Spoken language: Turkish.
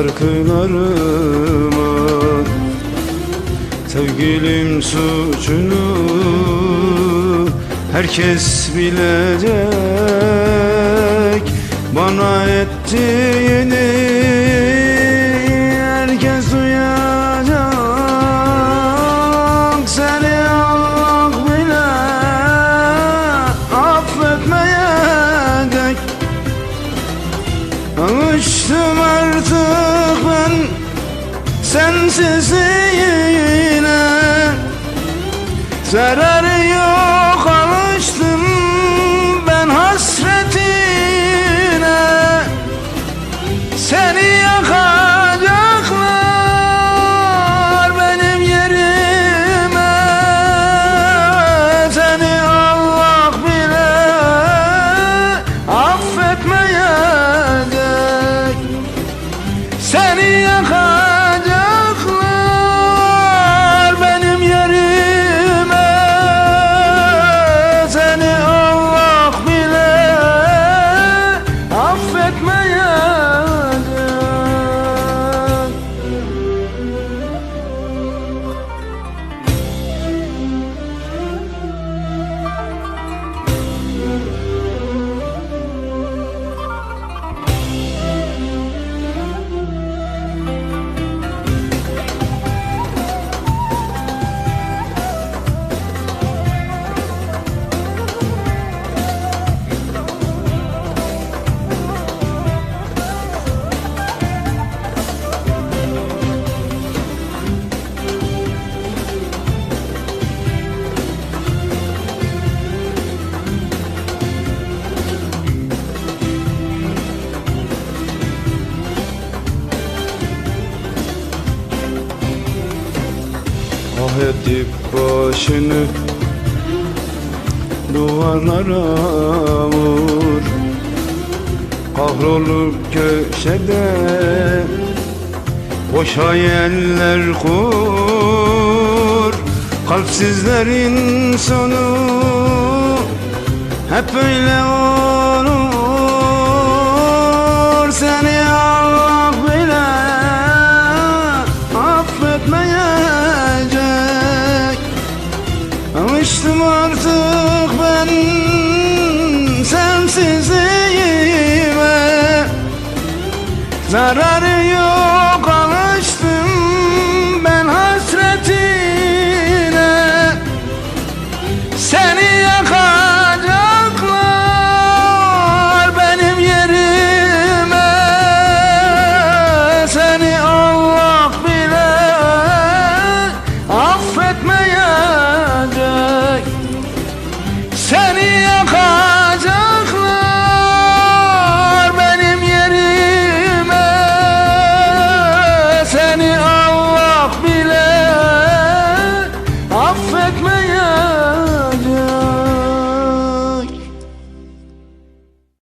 şarkılarıma Sevgilim suçunu herkes bilecek Bana ettiğini herkes duyacak Seni Alıştım artık ben sensizliğine. Zararı yok alıştım ben hasretine. Seni yakacaklar Seni yakacaklar edip başını duvarlara vur. Kahrolup köşede boş hayaller kur. Kalpsizlerin sonu hep öyle olur Zararı yok